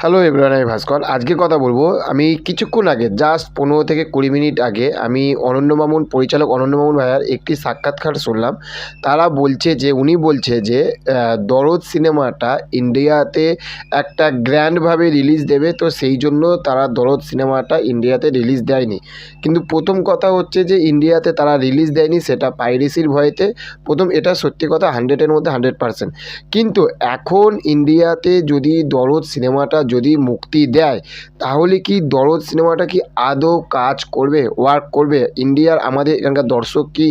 Hello everyone আমি ভাস্কর আজকে কথা বলব, আমি কিছুক্ষণ আগে জাস্ট পনেরো থেকে কুড়ি মিনিট আগে, আমি অনন্য মামুন, পরিচালক অনন্য মামুন ভাইয়ার একটি সাক্ষাৎকার শুনলাম। তারা বলছে যে, উনি বলছে যে দরদ সিনেমাটা ইন্ডিয়াতে একটা গ্র্যান্ডভাবে রিলিজ দেবে, তো সেই জন্য তারা দরদ সিনেমাটা ইন্ডিয়াতে রিলিজ দেয়নি। কিন্তু প্রথম কথা হচ্ছে যে, ইন্ডিয়াতে তারা রিলিজ দেয়নি সেটা পাইরেসির ভয়েতে। প্রথম এটা সত্যি কথা হান্ড্রেডের মধ্যে হান্ড্রেড পারসেন্ট কিন্তু এখন ইন্ডিয়াতে যদি দরদ সিনেমাটা যদি মুক্তি দেয়, তাহলে কি দরদ সিনেমাটা কি আদৌ কাজ করবে ওয়ার্ক করবে? ইন্ডিয়ার আমাদের এখানকার দর্শক কি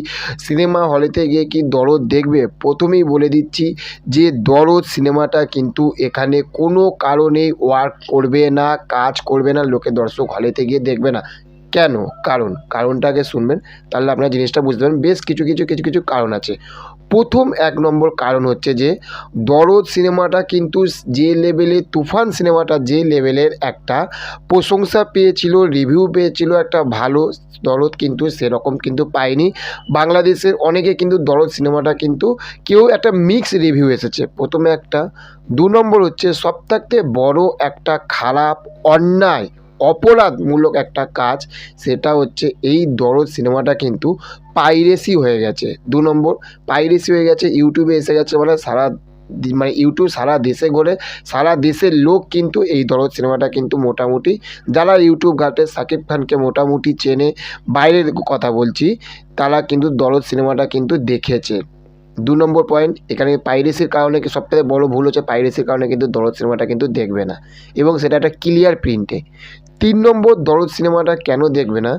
সিনেমা হলেতে গিয়ে কি দরদ দেখবে? প্রথমেই বলে দিচ্ছি যে দরদ সিনেমাটা কিন্তু এখানে কোনো কারণেই ওয়ার্ক করবে না, কাজ করবে না, লোকে দর্শক হলেতে গিয়ে দেখবে না। কেন? কারণ, কারণটাকে শুনবেন, তাহলে আপনার জিনিসটা বুঝতে পারবেন। বেশ কিছু কিছু কিছু কিছু কারণ আছে। প্রথম এক নম্বর কারণ হচ্ছে যে, দরদ সিনেমাটা কিন্তু যে লেভেলে তুফান সিনেমাটা যে লেভেলের একটা প্রশংসা পেয়েছিল রিভিউ পেয়েছিল একটা ভালো দরদ কিন্তু সেরকম কিন্তু পায়নি। বাংলাদেশের অনেকে কিন্তু দরদ সিনেমাটা কিন্তু কেউ একটা মিক্স রিভিউ এসেছে। প্রথমে একটা। দু নম্বর হচ্ছে সব থাকতে বড় একটা খারাপ অন্যায়। অপরাধমূলক একটা কাজ, সেটা হচ্ছে এই দরদ সিনেমাটা কিন্তু পাইরেসি হয়ে গেছে। দু নম্বর, পাইরেসি হয়ে গেছে, ইউটিউবে এসে গেছে মানে সারা মানে ইউটিউব সারা দেশে ঘোরে, সারা দেশের লোক কিন্তু এই দরদ সিনেমাটা কিন্তু মোটামুটি, যারা ইউটিউব ঘাটে সাকিব খানকে মোটামুটি চেনে, বাইরের কথা বলছি, তারা কিন্তু দরদ সিনেমাটা কিন্তু দেখেছে। দু নম্বর পয়েন্ট এখানে পাইরেসির কারণে কি সবথেকে বড় ভুল হচ্ছে, পাইরেসির কারণে কিন্তু দরদ সিনেমাটা কিন্তু দেখবে না। এবং সেটা একটা ক্লিয়ার প্রিন্টে তিন নম্বর দরদ সিনেমাটা কেন দেখবে না?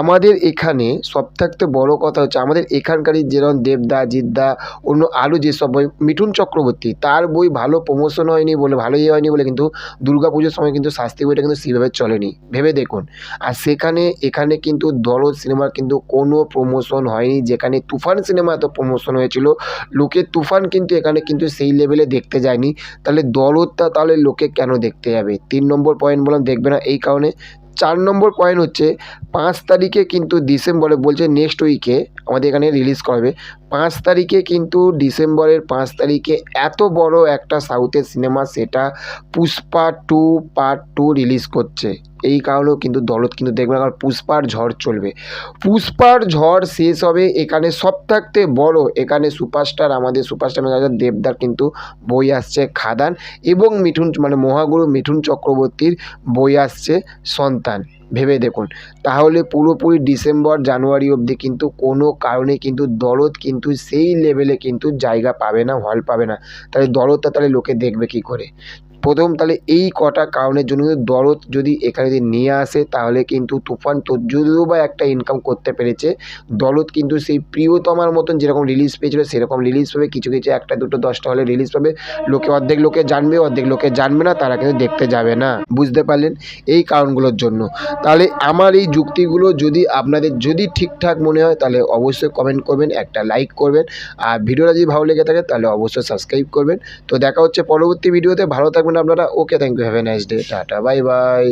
আমাদের এখানে সব থাকতে বড় কথা হচ্ছে, আমাদের এখানকারই যেরকম দেবদা, জিদ্দা, অন্য আরও যেসব বই, মিঠুন চক্রবর্তী, তার বই ভালো প্রমোশন হয়নি বলে, ভালো ইয়ে হয়নি বলে কিন্তু দুর্গা পুজোর সময় কিন্তু শাস্তি বইটা কিন্তু সেইভাবে চলেনি। ভেবে দেখুন। আর সেখানে, এখানে কিন্তু দরদ সিনেমার কিন্তু কোনো প্রমোশন হয়নি, যেখানে তুফান সিনেমা এত প্রমোশন হয়েছিল, লোকে তুফান কিন্তু এখানে কিন্তু সেই লেভেলে দেখতে যায়নি। তাহলে দরদটা তাহলে লোকে কেন দেখতে যাবে? তিন নম্বর পয়েন্ট বললাম, দেখবে না, এই কারণে চার নম্বর পয়েন্ট হচ্ছে পাঁচ তারিখে কিন্তু ডিসেম্বরে বলছে নেক্সট উইকে আমাদের এখানে রিলিজ করবে পাঁচ তারিখে কিন্তু ডিসেম্বরের পাঁচ তারিখে এত বড় একটা সাউথের সিনেমা সেটা Pushpa two part two release করছে। এই কারণেও কিন্তু দলত কিন্তু দেখবেন কারণ পুষ্পার ঝড় চলবে। পুষ্পার ঝড় শেষ হবে এখানে সব থাকতে বড়, এখানে সুপারস্টার, আমাদের সুপারস্টার দেবদার কিন্তু বই আসছে খাদান এবং মিঠুন মানে মহাগুরু মিঠুন চক্রবর্তীর বই আসছে সন্তান। ভেবে দেখুন। তাহলে পুরোপুরি ডিসেম্বর, জানুয়ারি অবধি কিন্তু কোনো কারণে কিন্তু দরদ কিন্তু সেই লেভেলে কিন্তু জায়গা পাবে না হল পাবে না। তাহলে দরদটা তাহলে লোকে দেখবে কী করে? প্রথম তাহলে এই কটা কারণের জন্য দরদ যদি এখানে যদি নিয়ে আসে, তাহলে কিন্তু তুফান যদিও বা একটা ইনকাম করতে পেরেছে। দরদ কিন্তু সেই প্রিয়তমার মতন যেরকম রিলিজ পেয়েছিল, সেরকম রিলিজ পাবে। কিছু কিছু একটা দুটো দশটা হলে রিলিজ পাবে। লোকে অর্ধেক লোকে জানবে, অর্ধেক লোকে জানবে না, তারা কিন্তু দেখতে যাবে না। বুঝতে পারলেন? এই কারণগুলোর জন্য। তাহলে আমার এই যুক্তিগুলো যদি আপনাদের যদি ঠিকঠাক মনে হয়, তাহলে অবশ্যই কমেন্ট করবেন, একটা লাইক করবেন। আর ভিডিওটা যদি ভালো লেগে থাকে, তাহলে অবশ্যই সাবস্ক্রাইব করবেন। তো দেখা হচ্ছে পরবর্তী ভিডিওতে ভালো থাকবেন আপনারা okay thank you have a nice day tata bye bye